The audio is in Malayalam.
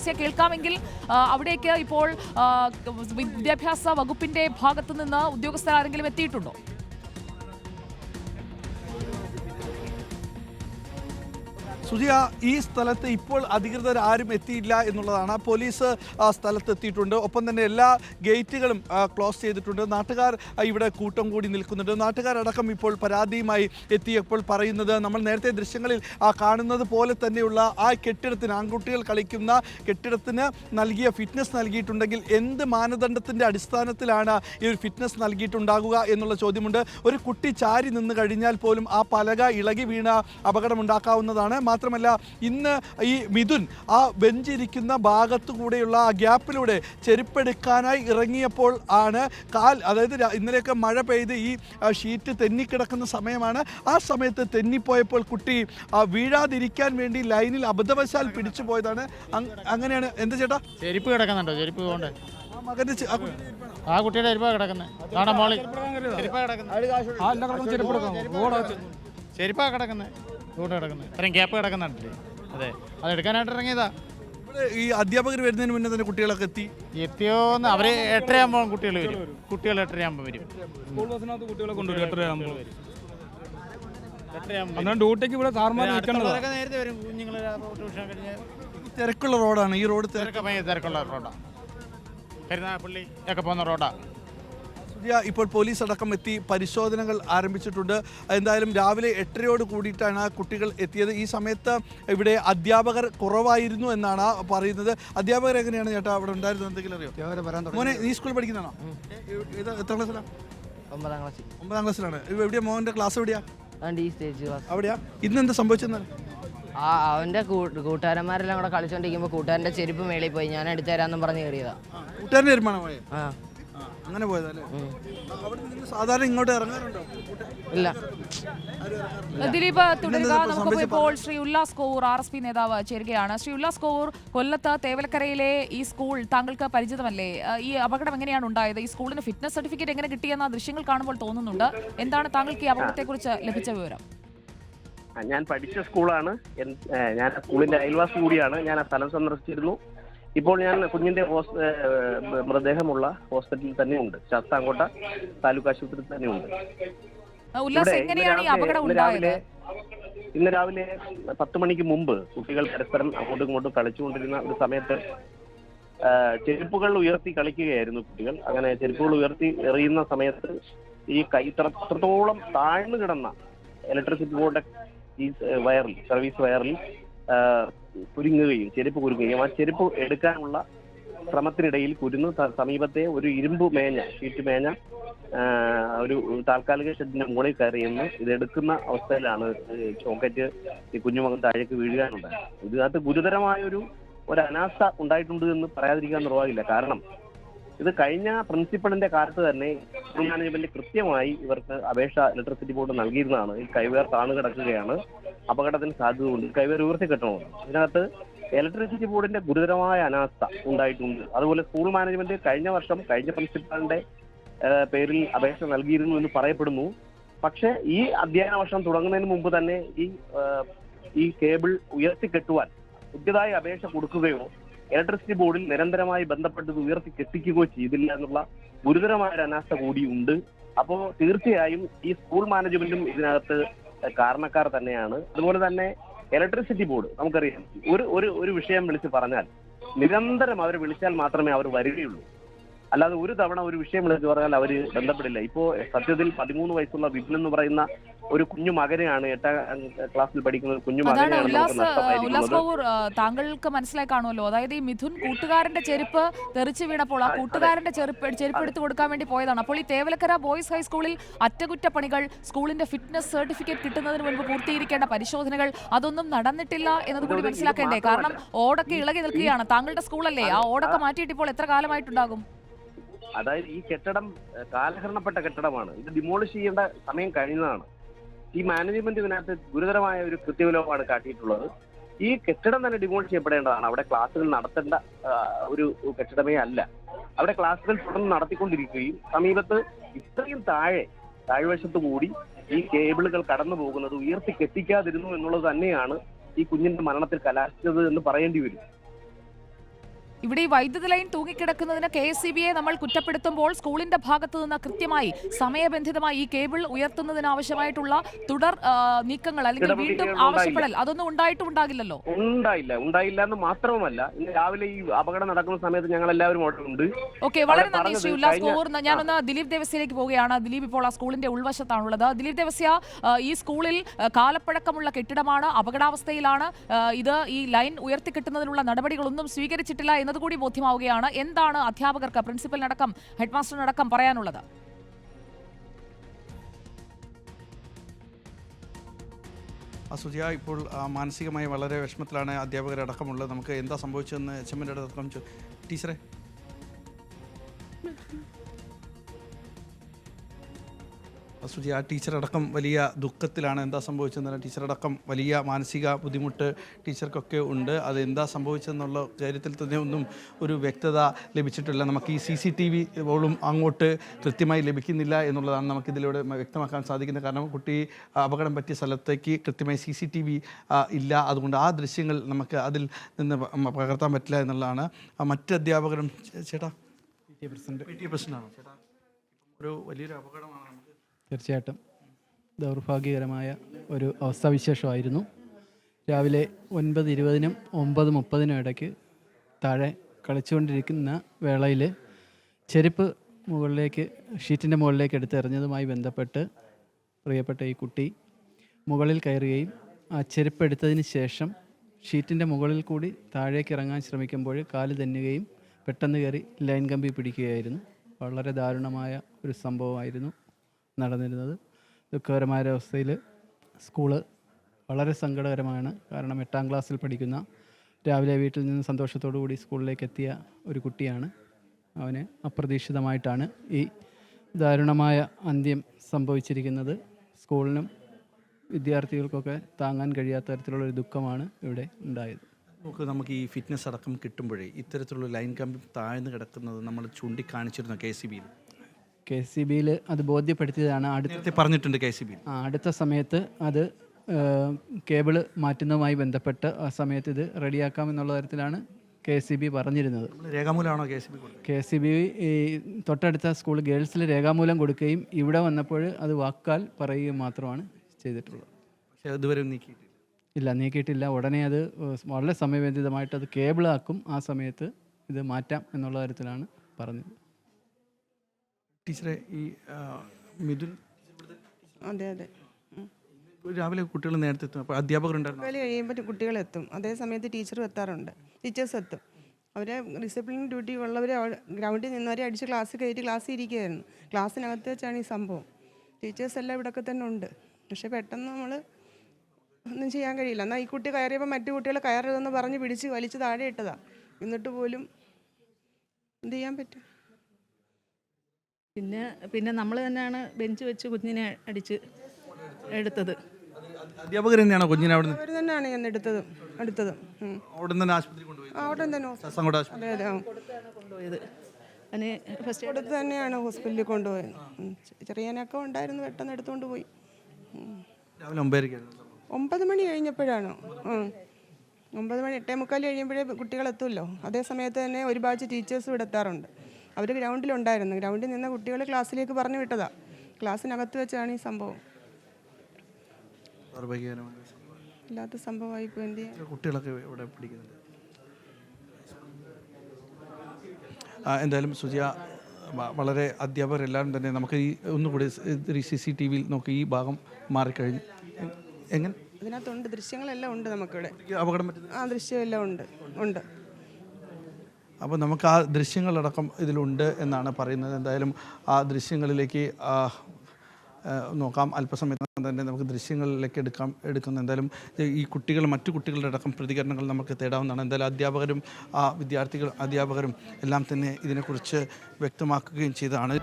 ഉദ്യോഗസ്ഥയെ കേൾക്കാമെങ്കിൽ അവിടേക്ക് ഇപ്പോൾ വിദ്യാഭ്യാസ വകുപ്പിന്റെ ഭാഗത്തു നിന്ന് ഉദ്യോഗസ്ഥർ ആരെങ്കിലും എത്തിയിട്ടുണ്ടോ? സുജിയ ഈ സ്ഥലത്ത് ഇപ്പോൾ അധികൃതർ ആരും എത്തിയില്ല എന്നുള്ളതാണ്. പോലീസ് സ്ഥലത്ത് എത്തിയിട്ടുണ്ട് ഒപ്പം തന്നെ എല്ലാ ഗേറ്റുകളും ക്ലോസ് ചെയ്തിട്ടുണ്ട്. നാട്ടുകാർ ഇവിടെ കൂട്ടം കൂടി നിൽക്കുന്നുണ്ട്. നാട്ടുകാരടക്കം ഇപ്പോൾ പരാതിയുമായി എത്തിയപ്പോൾ പറയുന്നത് നമ്മൾ നേരത്തെ ദൃശ്യങ്ങളിൽ കാണുന്നത് പോലെ തന്നെയുള്ള ആ കെട്ടിടത്തിന് ആൺകുട്ടികൾ കളിക്കുന്ന കെട്ടിടത്തിന് നൽകിയ ഫിറ്റ്നസ് നൽകിയിട്ടുണ്ടെങ്കിൽ എന്ത് മാനദണ്ഡത്തിന്റെ അടിസ്ഥാനത്തിലാണ് ഈ ഒരു ഫിറ്റ്നസ് നൽകിയിട്ടുണ്ടാകുക എന്നുള്ള ചോദ്യമുണ്ട്. ഒരു കുട്ടി ചാരി നിന്ന് കഴിഞ്ഞാൽ പോലും ആ പലക ഇളകി വീണ അപകടമുണ്ടാക്കാവുന്നതാണ്. മാത്രമല്ല ഇന്ന് ഈ മിഥുൻ ആ ബെഞ്ചിരിക്കുന്ന ഭാഗത്തു കൂടെയുള്ള ആ ഗ്യാപ്പിലൂടെ ചെരുപ്പെടുക്കാനായി ഇറങ്ങിയപ്പോൾ ആണ് കാൽ അതായത് ഇന്നലെയൊക്കെ മഴ പെയ്ത് ഈ ഷീറ്റ് തെന്നിക്കിടക്കുന്ന സമയമാണ്. ആ സമയത്ത് തെന്നിപ്പോയപ്പോൾ കുട്ടി വീഴാതിരിക്കാൻ വേണ്ടി ലൈനിൽ അബദ്ധവശാൽ പിടിച്ചു പോയതാണ്. അങ്ങനെയാണ്. എന്താ ചേട്ടാ? ചെരുപ്പ് കിടക്കുന്നുണ്ടോ? ചെരുപ്പ് കൊണ്ട് ആ മകന്റെ കുട്ടിയുടെ ചെരുപ്പാ കിടക്കുന്നത് കാണാൻ മോളിൽ ചെരുപ്പാ കിടക്കുന്നത് ചെരുപ്പാ കിടക്കുന്നത് ഇവിടെ കിടക്കുന്നത്. അത്രയും ഗ്യാപ്പ് കിടക്കുന്നുണ്ടല്ലേ? അതെ. അത് എടുക്കാനായിട്ട് ഇറങ്ങിയതാ. ഇവിടെ ഈ അധ്യാപകർ വരുന്നതിന് മുന്നേ തന്നെ കുട്ടികളൊക്കെ എത്തി? എത്തിയോന്ന് അവർ എട്ടരയാകുമ്പോൾ കുട്ടികൾ വരും. കുട്ടികൾ എട്ടരയാകുമ്പോൾ വരും. സ്കൂൾ ബസ്സിനകത്ത് കുട്ടികളെ കൊണ്ടുവരും. എട്ടരയാകുമ്പോൾ എട്ടരയാകുമ്പോൾ അന്നേരം ഡ്യൂട്ടിക്ക് ഇവിടെ അടുത്തുള്ളവരൊക്കെ നേരത്തെ വരും. കുഞ്ഞുങ്ങൾ ട്യൂഷൻ കഴിഞ്ഞ് തിരക്കുള്ള റോഡാണ്. ഈ റോഡ് തിരക്ക് ഭയങ്കര തിരക്കുള്ള റോഡാ. കരുനാഗപ്പള്ളി ഒക്കെ പോകുന്ന റോഡാ. സുജിയ, ഇപ്പോൾ പോലീസ് അടക്കം എത്തി പരിശോധനകൾ ആരംഭിച്ചിട്ടുണ്ട്. എന്തായാലും രാവിലെ എട്ടരയോട് കൂടിയിട്ടാണ് കുട്ടികൾ എത്തിയത്. ഈ സമയത്ത് ഇവിടെ അധ്യാപകർ കുറവായിരുന്നു എന്നാണ് പറയുന്നത്. അധ്യാപകർ എങ്ങനെയാണ് ചേട്ടാ അവിടെ ഉണ്ടായിരുന്നത്? എന്തെങ്കിലും അറിയോ? മോനെ നീ സ്കൂളിൽ പഠിക്കുന്നതാണോ? ഇത് എത്ര ക്ലാസ്സിലാണ് ഒമ്പതാം ക്ലാസ് ഒമ്പതാം ക്ലാസ്സിലാണ്. എവിടെയാ? മോന്റെ ക്ലാസ് എവിടെയാ? അവിടെയാ? ഇന്ന് എന്താ സംഭവിച്ചത് ആ അവന്റെ കൂട്ടുകാരന്മാരെല്ലാം കൂടെ കളിച്ചോണ്ടിരിക്കുമ്പോ കൂട്ടുകാരന്റെ ചെരുപ്പ് മേളിൽ പോയി. ഞാൻ എടുത്തു തരാന്നും പറഞ്ഞ് കയറിയതാ. കൂട്ടുകാരന്റെ തീരുമാനം പോയെ? ആ. അങ്ങനെ പോയതല്ലേ? അവിടെ നിന്ന് സാധാരണ ഇങ്ങോട്ട് ഇറങ്ങാറുണ്ടോ? ഇല്ല. ദിലീപ് തുടരുക. നമുക്ക് ഇപ്പോൾ Shri Ullas Kovoor R S P നേതാവ് ചേരുകയാണ്. ശ്രീ ഉല്ലാസ് കോവൂർ കൊല്ലത്ത് തേവലക്കരയിലെ ഈ സ്കൂൾ താങ്കൾക്ക് പരിചിതമല്ലേ? ഈ അപകടം എങ്ങനെയാണ് ഉണ്ടായത്? ഈ സ്കൂളിന് ഫിറ്റ്നസ് സർട്ടിഫിക്കറ്റ് എങ്ങനെ കിട്ടിയെന്ന ദൃശ്യങ്ങൾ കാണുമ്പോൾ തോന്നുന്നുണ്ട്. എന്താണ് താങ്കൾക്ക് ഈ അപകടത്തെക്കുറിച്ച് ലഭിച്ച വിവരം? ഞാൻ പഠിച്ച സ്കൂളാണ്. ഞാൻ സ്കൂളിന്റെ അയൽവാസി കൂടിയാണ്. ഞാൻ ആ സ്ഥലം സന്ദർശിച്ചിരുന്നു. ഇപ്പോൾ ഞാൻ കുഞ്ഞിന്റെ മൃതദേഹമുള്ള ഹോസ്പിറ്റലിൽ തന്നെയുണ്ട്. ശാസ്താംകോട്ട താലൂക്ക് ആശുപത്രിയിൽ തന്നെയുണ്ട്. ഇന്ന് രാവിലെ- ഇന്ന് രാവിലെ പത്ത് മണിക്ക് മുമ്പ് കുട്ടികൾ പരസ്പരം അങ്ങോട്ടും ഇങ്ങോട്ടും കളിച്ചുകൊണ്ടിരുന്ന ഒരു സമയത്ത് ചെരുപ്പുകൾ ഉയർത്തി കളിക്കുകയായിരുന്നു കുട്ടികൾ. അങ്ങനെ ചെരുപ്പുകൾ ഉയർത്തി എറിയുന്ന സമയത്ത് ഈ കൈ ഇത്ര- ഇത്രത്തോളം താഴ്ന്നു കിടന്ന ഇലക്ട്രിസിറ്റി ബോർഡ് ഈ വയറിൽ സർവീസ് വയറിൽ കുരുങ്ങുകയും ചെരുപ്പ് കുരുങ്ങുകയും ആ ചെരുപ്പ് എടുക്കാനുള്ള ശ്രമത്തിനിടയിൽ കുരുന്ന്. സമീപത്തെ ഒരു ഇരുമ്പ് മേഞ്ഞ ഷീറ്റ് മേഞ്ഞ ഒരു താൽക്കാലിക ഷെഡിന്റെ മുകളിൽ കയറിയെന്ന് ഇത് എടുക്കുന്ന അവസ്ഥയിലാണ് ചോക്കറ്റ് ഈ കുഞ്ഞുമകൻ താഴേക്ക് വീഴുകയാണുണ്ടായത്. ഇതിനകത്ത് ഗുരുതരമായ ഒരു ഒരു അനാസ്ഥ ഉണ്ടായിട്ടുണ്ട് എന്ന് പറയാതിരിക്കാൻ നിർവാഹമില്ല. കാരണം ഇത് കഴിഞ്ഞ പ്രിൻസിപ്പളിന്റെ കാലത്ത് തന്നെ സ്കൂൾ മാനേജ്മെന്റ് കൃത്യമായി ഇവർക്ക് അപേക്ഷ ഇലക്ട്രിസിറ്റി ബോർഡ് നൽകിയിരുന്നതാണ്. ഈ കൈവേർ താണു കിടക്കുകയാണ്. അപകടത്തിന് സാധ്യത ഉണ്ട് കൈവേർ ഉയർത്തി കെട്ടണമെന്ന് ഇതിനകത്ത് ഇലക്ട്രിസിറ്റി ബോർഡിന്റെ ഗുരുതരമായ അനാസ്ഥ ഉണ്ടായിട്ടുണ്ട്. അതുപോലെ സ്കൂൾ മാനേജ്മെന്റ് കഴിഞ്ഞ വർഷം കഴിഞ്ഞ പ്രിൻസിപ്പാളിന്റെ പേരിൽ അപേക്ഷ നൽകിയിരുന്നു എന്ന് പറയപ്പെടുന്നു. പക്ഷേ ഈ അധ്യയന വർഷം തുടങ്ങുന്നതിന് മുമ്പ് തന്നെ ഈ ഈ കേബിൾ ഉയർത്തിക്കെട്ടുവാൻ പുതിയതായി അപേക്ഷ കൊടുക്കുകയോ ഇലക്ട്രിസിറ്റി ബോർഡിൽ നിരന്തരമായി ബന്ധപ്പെട്ടത് ഉയർത്തി കെട്ടിക്കുകയോ ചെയ്തില്ല എന്നുള്ള ഗുരുതരമായ ഒരു അനാസ്ഥ കൂടിയുണ്ട് അപ്പോൾ തീർച്ചയായും ഈ സ്കൂൾ മാനേജ്മെന്റും ഇതിനകത്ത് കാരണക്കാർ തന്നെയാണ്. അതുപോലെ തന്നെ ഇലക്ട്രിസിറ്റി ബോർഡ് നമുക്കറിയാം. ഒരു ഒരു ഒരു വിഷയം വിളിച്ച് പറഞ്ഞാൽ നിരന്തരം അവർ വിളിച്ചാൽ മാത്രമേ അവർ വരികയുള്ളൂ. അല്ലാതെ ഒരു തവണ ഒരു വിഷയം വിളിച്ചു പറഞ്ഞാൽ അവർ ബന്ധപ്പെടില്ല. ഇപ്പോ സത്യത്തിൽ പതിമൂന്ന് വയസ്സുള്ള വിപിൻ എന്ന് പറയുന്ന ഒരു കുഞ്ഞു മകനെയാണ് എട്ടാം ക്ലാസ്സിൽ പഠിക്കുന്ന ഒരു കുഞ്ഞു മകനെയാണ് ഉല്ലാസ് താങ്കൾക്ക് മനസ്സിലായി കാണുമല്ലോ? അതായത് ഈ മിഥുൻ കൂട്ടുകാരന്റെ ചെരുപ്പ് തെറിച്ചു വീണപ്പോൾ ആ. കൂട്ടുകാരന്റെ ചെരുപ്പ് ചെരുപ്പ് എടുത്തു കൊടുക്കാൻ വേണ്ടി പോയതാണ്. അപ്പോൾ ഈ തേവലക്കര ബോയ്സ് ഹൈസ്കൂളിൽ അറ്റകുറ്റപ്പണികൾ സ്കൂളിന്റെ ഫിറ്റ്നസ് സർട്ടിഫിക്കറ്റ് കിട്ടുന്നതിന് മുൻപ് പൂർത്തീകരിക്കേണ്ട പരിശോധനകൾ അതൊന്നും നടന്നിട്ടില്ല എന്നതുകൂടി കൂടി മനസ്സിലാക്കേണ്ടേ? കാരണം ഓടൊക്കെ ഇളകി നിൽക്കുകയാണ്. താങ്കളുടെ സ്കൂളല്ലേ? ആ ഓടൊക്കെ മാറ്റിയിട്ട് ഇപ്പോൾ എത്ര കാലമായിട്ടുണ്ടാകും? അതായത് ഈ കെട്ടിടം കാലഹരണപ്പെട്ട കെട്ടിടമാണ്. ഇത് ഡിമോളിഷ് ചെയ്യേണ്ട സമയം കഴിഞ്ഞതാണ്. ഈ മാനേജ്മെന്റ് ഇതിനകത്ത് ഗുരുതരമായ ഒരു കൃത്യവിലോപമാണ് കാട്ടിയിട്ടുള്ളത്. ഈ കെട്ടിടം തന്നെ ഡിമോളിഷ് ചെയ്യപ്പെടേണ്ടതാണ്. അവിടെ ക്ലാസ്സുകൾ നടത്തേണ്ട ഒരു കെട്ടിടമേ അല്ല. അവിടെ ക്ലാസ്സുകൾ തുടർന്ന് നടത്തിക്കൊണ്ടിരിക്കുകയും സമീപത്ത് ഇത്രയും താഴെ താഴ്വശത്ത് കൂടി ഈ കേബിളുകൾ കടന്നു പോകുന്നത് ഉയർത്തി കെട്ടിക്കാതിരുന്നു എന്നുള്ളത് തന്നെയാണ് ഈ കുഞ്ഞിന്റെ മരണത്തിൽ കലാശിച്ചത് എന്ന് പറയേണ്ടി വരും. ഇവിടെ ഈ വൈദ്യുതി ലൈൻ തൂങ്ങിക്കിടക്കുന്നതിന് കെ എസ് സി ബിയെ നമ്മൾ കുറ്റപ്പെടുത്തുമ്പോൾ സ്കൂളിന്റെ ഭാഗത്തു നിന്ന് കൃത്യമായി സമയബന്ധിതമായി ഈ കേബിൾ ഉയർത്തുന്നതിന് ആവശ്യമായിട്ടുള്ള തുടർ നീക്കങ്ങൾ അല്ലെങ്കിൽ വീണ്ടും. ആവശ്യപ്പെടൽ അതൊന്നും ഉണ്ടായിട്ടും ഉണ്ടാകില്ലല്ലോ? ഉണ്ടായില്ല. ഉണ്ടായില്ല എന്ന് മാത്രവുമല്ല ഇന്ന് രാവിലെ ഈ അപകടം നടക്കുന്ന സമയത്ത് ഞങ്ങൾ എല്ലാവരും ഉണ്ട്. ഓക്കെ വളരെ നന്ദി ശ്രീ ഉല്ലാസ് കോവൂർ ഞാനൊന്ന് ദിലീപ് ദേവസ്യയിലേക്ക് പോവുകയാണ്. ദിലീപ് ഇപ്പോൾ ആ സ്കൂളിന്റെ ഉൾവശത്താണുള്ളത്. ദിലീപ് ദേവസ്യ ഈ സ്കൂളിൽ കാലപ്പഴക്കമുള്ള കെട്ടിടമാണ് അപകടാവസ്ഥയിലാണ് ഇത് ഈ ലൈൻ ഉയർത്തി കിട്ടുന്നതിനുള്ള നടപടികളൊന്നും സ്വീകരിച്ചിട്ടില്ല എന്നതുകൂടി ബോധ്യമാവുകയാണ്. എന്താണ് അധ്യാപകർക്ക് പ്രിൻസിപ്പലിനടക്കം ഹെഡ് മാസ്റ്ററിനടക്കം പറയാനുള്ളത് അസുജിയ ഇപ്പോൾ മാനസികമായി വളരെ വിഷമത്തിലാണ് അധ്യാപകരടക്കമുള്ളത്. നമുക്ക് എന്താ സംഭവിച്ചതെന്ന് ചെമ്മന്റെ അടക്കം ചോ- ടീച്ചറെ? അസുജി ആ ടീച്ചറടക്കം വലിയ ദുഃഖത്തിലാണ് എന്താ സംഭവിച്ചതെന്ന് ടീച്ചറടക്കം വലിയ മാനസിക ബുദ്ധിമുട്ട് ടീച്ചർക്കൊക്കെ ഉണ്ട്. അത് എന്താ സംഭവിച്ചതെന്നുള്ള കാര്യത്തിൽ തന്നെ ഒന്നും ഒരു വ്യക്തത ലഭിച്ചിട്ടില്ല. നമുക്ക് ഈ സി സി ടി വി പോലും അങ്ങോട്ട് കൃത്യമായി ലഭിക്കുന്നില്ല എന്നുള്ളതാണ് നമുക്കിതിലൂടെ വ്യക്തമാക്കാൻ സാധിക്കുന്നത്. കാരണം കുട്ടി അപകടം പറ്റിയ സ്ഥലത്തേക്ക് കൃത്യമായി സി സി ടി വി ഇല്ല. അതുകൊണ്ട് ആ ദൃശ്യങ്ങൾ നമുക്ക് അതിൽ നിന്ന് പകർത്താൻ പറ്റില്ല എന്നുള്ളതാണ്. മറ്റ് അധ്യാപകരും ചേട്ടാ? P T president. P T പ്രസിഡന്റാണ്? ചേട്ടാ ഒരു വലിയൊരു അപകടമാണ് നമുക്ക് തീർച്ചയായിട്ടും. ദൗർഭാഗ്യകരമായ ഒരു അവസ്ഥാവിശേഷമായിരുന്നു. രാവിലെ ഒൻപത് ഇരുപതിനും ഒമ്പത് മുപ്പതിനും ഇടയ്ക്ക് താഴെ കളിച്ചുകൊണ്ടിരിക്കുന്ന വേളയിൽ ചെരുപ്പ് മുകളിലേക്ക് ഷീറ്റിന്റെ മുകളിലേക്ക് എടുത്തെറിഞ്ഞതുമായി ബന്ധപ്പെട്ട് പ്രിയപ്പെട്ട ഈ കുട്ടി മുകളിൽ കയറുകയും ആ ചെരുപ്പ് എടുത്തതിന് ശേഷം ഷീറ്റിന്റെ മുകളിൽ കൂടി താഴേക്ക് ഇറങ്ങാൻ ശ്രമിക്കുമ്പോൾ കാൽ തെന്നുകയും പെട്ടെന്ന് കയറി ലൈൻ കമ്പി പിടിക്കുകയായിരുന്നു. വളരെ ദാരുണമായ ഒരു സംഭവമായിരുന്നു. നടന്നിരുന്നത്. ദുഃഖകരമായ ഒരവസ്ഥയിൽ സ്കൂൾ വളരെ സങ്കടകരമാണ്. കാരണം എട്ടാം ക്ലാസ്സിൽ പഠിക്കുന്ന രാവിലെ വീട്ടിൽ നിന്ന് സന്തോഷത്തോടു കൂടി സ്കൂളിലേക്ക് എത്തിയ ഒരു കുട്ടിയാണ്. അവന് അപ്രതീക്ഷിതമായിട്ടാണ് ഈ ദാരുണമായ അന്ത്യം സംഭവിച്ചിരിക്കുന്നത്. സ്കൂളിനും വിദ്യാർത്ഥികൾക്കൊക്കെ താങ്ങാൻ കഴിയാത്ത തരത്തിലുള്ള ഒരു ദുഃഖമാണ് ഇവിടെ ഉണ്ടായത്. നമുക്ക് നമുക്ക് ഈ ഫിറ്റ്നസ് അടക്കം കിട്ടുമ്പോഴേ ഇത്തരത്തിലുള്ള ലൈൻ കമ്പി താഴ്ന്നു കിടക്കുന്നത് നമ്മൾ ചൂണ്ടിക്കാണിച്ചിരുന്നു കെ സി ബിയിൽ. കെ സി ബിയിൽ അത് ബോധ്യപ്പെടുത്തിയതാണ്. അടുത്ത പറഞ്ഞിട്ടുണ്ട് കെ സി ബി ആ, അടുത്ത സമയത്ത് അത് കേബിൾ മാറ്റുന്നതുമായി ബന്ധപ്പെട്ട് ആ സമയത്ത് ഇത് റെഡിയാക്കാം എന്നുള്ള തരത്തിലാണ് കെ സി ബി പറഞ്ഞിരുന്നത്. രേഖാമൂലമാണോ K C B K C B ഈ തൊട്ടടുത്ത സ്കൂൾ ഗേൾസിൽ രേഖാമൂലം കൊടുക്കുകയും ഇവിടെ വന്നപ്പോൾ അത് വാക്കാൽ പറയുകയും മാത്രമാണ് ചെയ്തിട്ടുള്ളത്. പക്ഷേ ഇതുവരെ നീക്കിയിട്ടില്ല. ഇല്ല നീക്കിയിട്ടില്ല. ഉടനെ അത് വളരെ സമയബന്ധിതമായിട്ട് അത് കേബിളാക്കും. ആ സമയത്ത് ഇത് മാറ്റാം എന്നുള്ള തരത്തിലാണ് പറഞ്ഞത്. ടീച്ചറെ ഈ മിഥുൻ? അതെ അതെ. രാവിലെ കുട്ടികൾ നേരത്തെ എത്തും. അപ്പോൾ അധ്യാപകരുണ്ടായിരുന്നു വേല കഴിയുമ്പോൾ കുട്ടികളെത്തും അതേ സമയത്ത് ടീച്ചറും എത്താറുണ്ട്. ടീച്ചേഴ്സ് എത്തും. അവരെ ഡിസിപ്ലിൻ ഡ്യൂട്ടി ഉള്ളവരെ ഗ്രൗണ്ടിൽ നിന്നവരെ അടിച്ച് ക്ലാസ് കയറ്റി ക്ലാസ് ഇരിക്കുകയായിരുന്നു ക്ലാസ്സിനകത്ത് വെച്ചാണ് ഈ സംഭവം. ടീച്ചേഴ്സ് എല്ലാം ഇവിടെയൊക്കെ തന്നെ ഉണ്ട്. പക്ഷെ പെട്ടെന്ന് നമ്മൾ ഒന്നും ചെയ്യാൻ കഴിയില്ല. എന്നാൽ ഈ കുട്ടി കയറിയപ്പോൾ മറ്റു കുട്ടികൾ കയറരുതെന്ന് പറഞ്ഞ് പിടിച്ച് വലിച്ച് താഴെ ഇട്ടതാണ് എന്നിട്ട് പോലും എന്ത് ചെയ്യാൻ പറ്റും? പിന്നെ പിന്നെ നമ്മൾ തന്നെയാണ് ബെഞ്ച് വെച്ച് കുഞ്ഞിനെ അടിച്ച് എടുത്തത് അധ്യാപകർ തന്നെയാണ് കുഞ്ഞിനെ അവിടെ അവർ തന്നെയാണ് ഞാൻ എടുത്തത് എടുത്തത് ഉം. അവിടെ നിന്ന് തന്നെ ആശുപത്രി കൊണ്ടുപോയി ആ, അവിടെ തന്നെ ഹോസ്പിറ്റൽ ശാസ്താംകോട്ട ആശുപത്രി അതെ അതെ ആ കൊണ്ടുപോയത് അതിന് ഫസ്റ്റ് കൊടുത്ത് തന്നെയാണ് ഹോസ്പിറ്റലിൽ കൊണ്ടുപോയത് ഉം. ചെറിയനൊക്കെ ഉണ്ടായിരുന്നു പെട്ടെന്ന് എടുത്തുകൊണ്ട് പോയി ഉം. രാവിലെ ഒമ്പതരയ്ക്കായിരുന്നു സംഭവം. ഒമ്പത് മണി കഴിഞ്ഞപ്പോഴാണോ ഉം. ഒമ്പത് മണി എട്ടേ മുക്കാൽ കഴിയുമ്പോഴേ കുട്ടികൾ എത്തുമല്ലോ അതേ സമയത്ത് തന്നെ ഒരു ബാച്ച് ടീച്ചേഴ്സും ഇവിടെ എത്താറുണ്ട് അവർ ഗ്രൗണ്ടിലുണ്ടായിരുന്നു. ഗ്രൗണ്ടിൽ നിന്ന് കുട്ടികൾ ക്ലാസ്സിലേക്ക് പറഞ്ഞു വിട്ടതാ. ക്ലാസ്സിനകത്ത് വെച്ചാണ് ഈ സംഭവം. ഇല്ലാത്ത സംഭവമായി ഇപ്പോൾ എന്ത് കുട്ടികളൊക്കെ ഇവിടെ പിടിക്കുന്നുണ്ട്. ആ, എന്തായാലും സുജിയ വളരെ അധ്യാപകരെല്ലാവരും തന്നെ നമുക്ക് ഈ ഒന്നുകൂടി സി സി ടി വിയിൽ നോക്കി ഈ ഭാഗം മാറിക്കഴിഞ്ഞു. എങ്ങനെ? ഇതിനകത്തുണ്ട് ദൃശ്യങ്ങളെല്ലാം ഉണ്ട് നമുക്കിവിടെ. അപകടം ആ ദൃശ്യമെല്ലാം ഉണ്ട്. ഉണ്ട്. അപ്പോൾ നമുക്ക് ആ ദൃശ്യങ്ങളടക്കം ഇതിലുണ്ട് എന്നാണ് പറയുന്നത്. എന്തായാലും ആ ദൃശ്യങ്ങളിലേക്ക് നോക്കാം. അല്പസമയത്ത് തന്നെ നമുക്ക് ദൃശ്യങ്ങളിലേക്ക് എടുക്കാം എടുക്കുന്ന. എന്തായാലും ഈ കുട്ടികൾ മറ്റു കുട്ടികളുടെ അടക്കം പ്രതികരണങ്ങൾ നമുക്ക് തേടാവുന്നതാണ്. എന്തായാലും അധ്യാപകരും ആ വിദ്യാർത്ഥികൾ അധ്യാപകരും എല്ലാം തന്നെ ഇതിനെക്കുറിച്ച് വ്യക്തമാക്കുകയും ചെയ്തതാണ്.